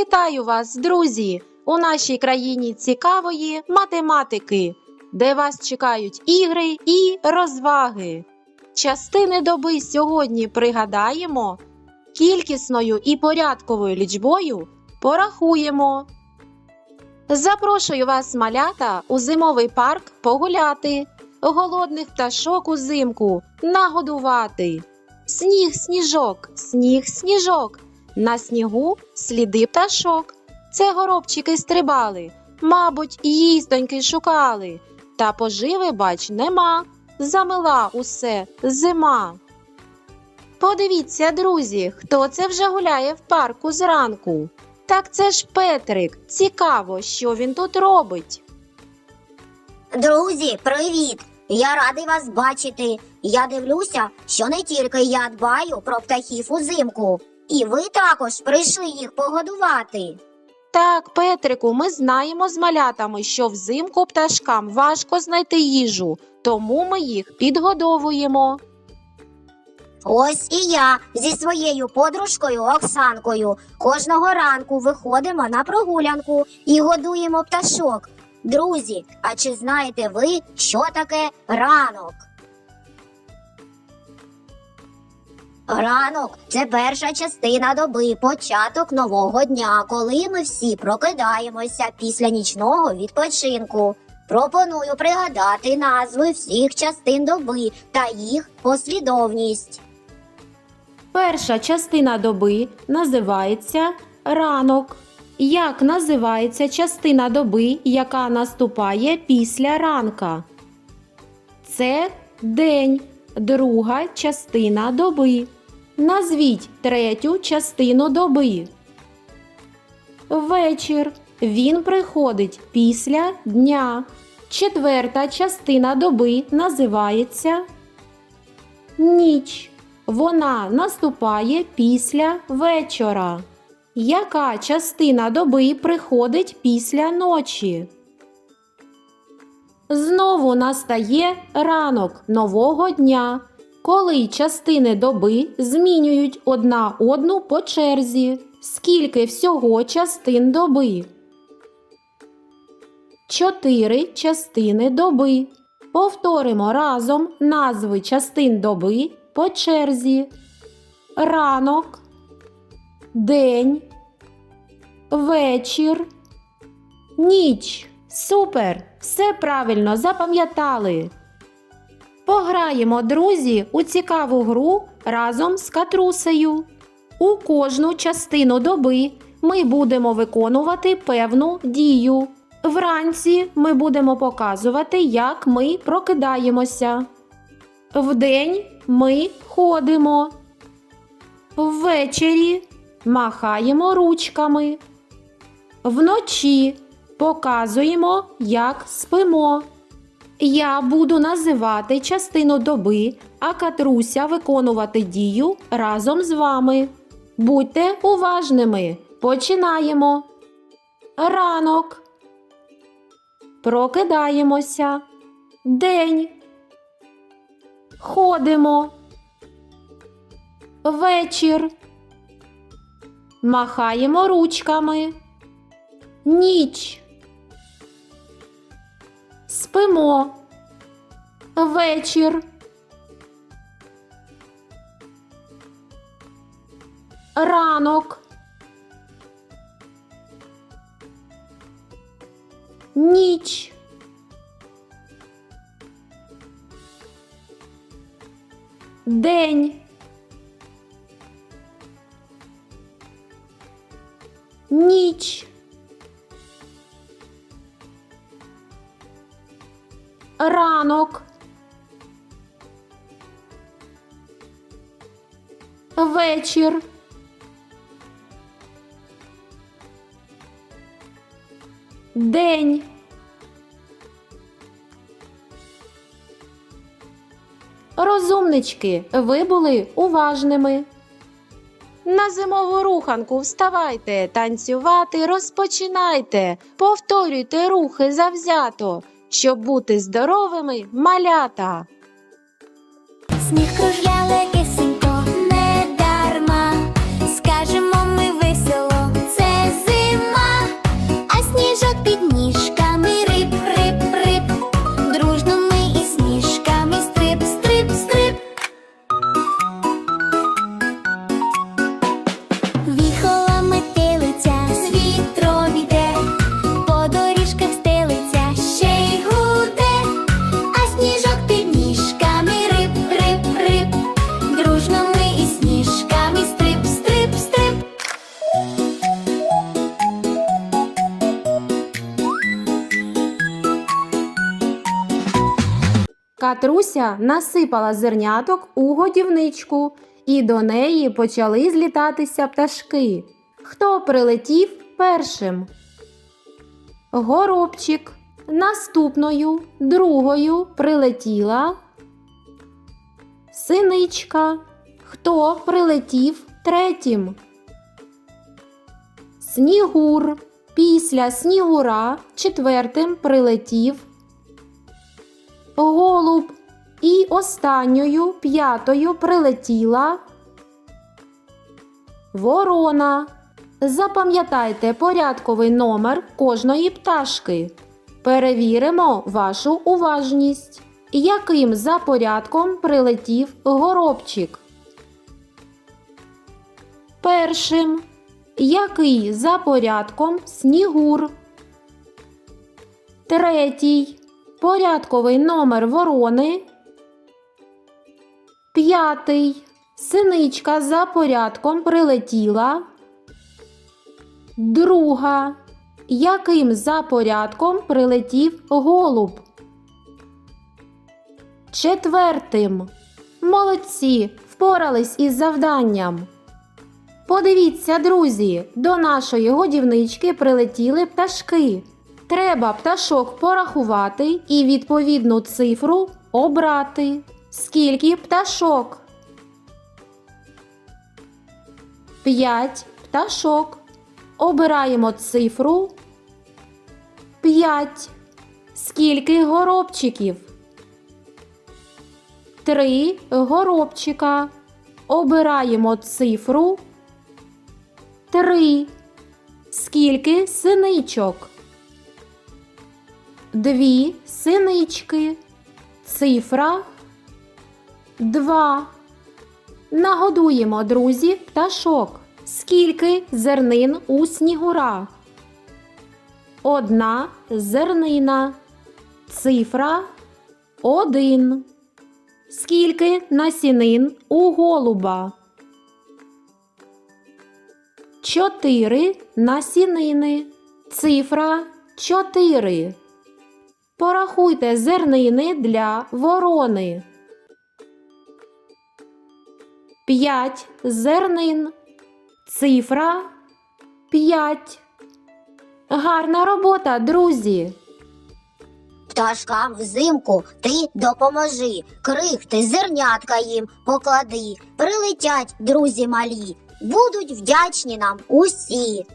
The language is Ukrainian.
Вітаю вас, друзі, у нашій країні цікавої математики, де вас чекають ігри і розваги. Частини доби сьогодні пригадаємо, кількісною і порядковою лічбою порахуємо. Запрошую вас, малята, у зимовий парк погуляти, голодних пташок узимку нагодувати. Сніг, сніжок, сніг, сніжок. На снігу сліди пташок. Це горобчики стрибали, мабуть, їстоньки шукали. Та поживи, бач, нема. Замила усе зима. Подивіться, друзі, хто це вже гуляє в парку зранку. Так це ж Петрик. Цікаво, що він тут робить. Друзі, привіт! Я радий вас бачити. Я дивлюся, що не тільки я дбаю про птахів узимку, і ви також прийшли їх погодувати. Так, Петрику, ми знаємо з малятами, що взимку пташкам важко знайти їжу, тому ми їх підгодовуємо. Ось і я зі своєю подружкою Оксанкою кожного ранку виходимо на прогулянку і годуємо пташок. Друзі, а чи знаєте ви, що таке ранок? Ранок це перша частина доби, початок нового дня, коли ми всі прокидаємося після нічного відпочинку. Пропоную пригадати назви всіх частин доби та їх послідовність. Перша частина доби називається ранок. Як називається частина доби, яка наступає після ранка? Це день, друга частина доби. Назвіть третю частину доби. Вечір. Він приходить після дня. Четверта частина доби називається ніч. Вона наступає після вечора. Яка частина доби приходить після ночі? Знову настає ранок нового дня, коли частини доби змінюють одна одну по черзі. Скільки всього частин доби? Чотири частини доби. Повторимо разом назви частин доби по черзі. Ранок, день, вечір, ніч. Супер! Все правильно запам'ятали. Пограємо, друзі, у цікаву гру разом з катрусею. У кожну частину доби ми будемо виконувати певну дію. Вранці ми будемо показувати, як ми прокидаємося. Вдень ми ходимо. Ввечері махаємо ручками. Вночі показуємо, як спимо. Я буду називати частину доби, а Катруся виконувати дію разом з вами. Будьте уважними. Починаємо. Ранок. Прокидаємося. День. Ходимо. Вечір. Махаємо ручками. Ніч. Спимо. Вечір. Ранок. Ніч. День. Ніч. Ранок. Вечір. День. Розумнички, ви були уважними. На зимову руханку вставайте, танцювати розпочинайте, повторюйте рухи завзято, щоб бути здоровими малята. Сніг кружля Катруся насипала зерняток у годівничку, і до неї почали злітатися пташки. Хто прилетів першим? Горобчик. Наступною, другою прилетіла синичка. Хто прилетів третім? Снігур. Після снігура четвертим прилетів голуб. І останньою п'ятою прилетіла ворона. Запам'ятайте порядковий номер кожної пташки. Перевіримо вашу уважність. Яким за порядком прилетів горобчик? Першим. Який за порядком снігур? Третій. Порядковий номер ворони. П'ятий. Синичка за порядком прилетіла. Друга. Яким за порядком прилетів голуб? Четвертим. Молодці. Впорались із завданням. Подивіться, друзі, до нашої годівнички прилетіли пташки. Треба пташок порахувати і відповідну цифру обрати. Скільки пташок? П'ять пташок. Обираємо цифру 5. Скільки горобчиків? Три горобчика. Обираємо цифру 3. Скільки синичок? Дві синички. Цифра 2. Нагодуємо, друзі, пташок. Скільки зернин у снігура? Одна зернина. Цифра 1. Скільки насінин у голуба? Чотири насінини. Цифра 4. Порахуйте зернини для ворони. П'ять зернин. Цифра 5. Гарна робота, друзі. Пташкам взимку ти допоможи, крихти, зернятка їм поклади. Прилетять друзі малі, будуть вдячні нам усі.